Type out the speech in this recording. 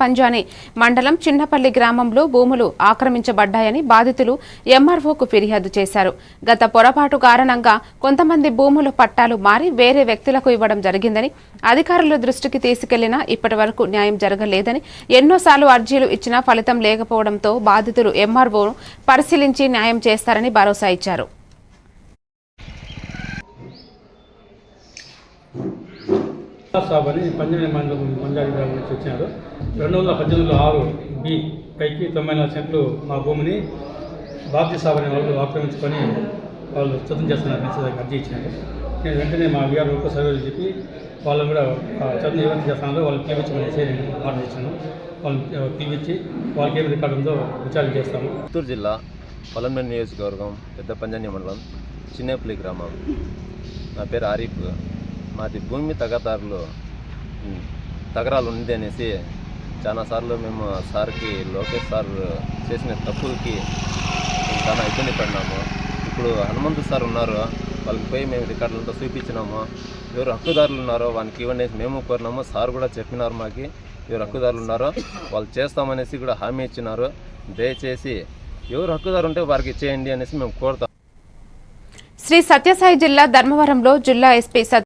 పంజాని మండలం చిన్నపల్లి గ్రామంలో భూములు ఆక్రమించబడ్డాయని బాధితులు ఎంఆర్ఓకు ఫిర్యాదు చేశారు. గత పొరపాటు కారణంగా కొంతమంది భూముల పట్టాలు మారి వేరే వ్యక్తులకు ఇవ్వడం జరిగిందని అధికారుల దృష్టికి తీసుకెళ్ళినా ఇప్పటి వరకు న్యాయం జరగలేదని ఎన్నోసార్లు అర్జీలు ఇచ్చినా ఫలితం లేకపోవడంతో బాధితులు ఎంఆర్ఓను పరిశీలించి న్యాయం చేస్తారని భరోసా ఇచ్చారు. సాబ్ అని పంజాబీ మండలం పంజాబీ గ్రామం నుంచి వచ్చినారు. రెండు వందల పద్దెనిమిది ఆరు బి పైకి తొంభై నాలుగు సెంట్లు మా భూమిని బాబ్జీ సాబ్ అనే వాళ్ళు ఆక్రమించుకొని వాళ్ళు సిద్ధం చేస్తున్నారు మెసేజ్ అర్జీ ఇచ్చినారు. నేను వెంటనే మా విఆర్ఓకు సర్వేలు చెప్పి వాళ్ళని కూడా చదువు ఎవరికి చేస్తున్నారో వాళ్ళు పిలిపించమనేసి నేను ఆర్డర్ ఇచ్చాను. వాళ్ళని పిలిపించి వాళ్ళకి ఏమి రికార్డు ఉందో విచారణ చేస్తాము. చిత్తూరు జిల్లా పొలంనేరు నియోజకవర్గం పెద్ద పంజాని మండలం చిన్నేపల్లి గ్రామం. నా పేరు ఆరిఫ్. మాది భూమి తగదారులు తగరాలు ఉంది అనేసి చాలాసార్లు మేము సార్కి లోకేష్ సార్ చేసిన తప్పులకి చాలా ఇబ్బంది పడినాము. ఇప్పుడు హనుమంతు సార్ ఉన్నారు వాళ్ళకి పోయి మేము రికార్డులతో చూపించినాము. ఎవరు హక్కుదారులు ఉన్నారో వానికి ఇవ్వండి మేము కోరినాము. సార్ కూడా చెప్పినారు మాకు ఎవరు హక్కుదారులు ఉన్నారో వాళ్ళు చేస్తామనేసి కూడా హామీ ఇచ్చినారు. దయచేసి ఎవరు హక్కుదారు ఉంటే వారికి చేయండి అనేసి మేము కోరుతాం. శ్రీ సత్యసాయి జిల్లా ధర్మవరంలో జిల్లా ఎస్పీ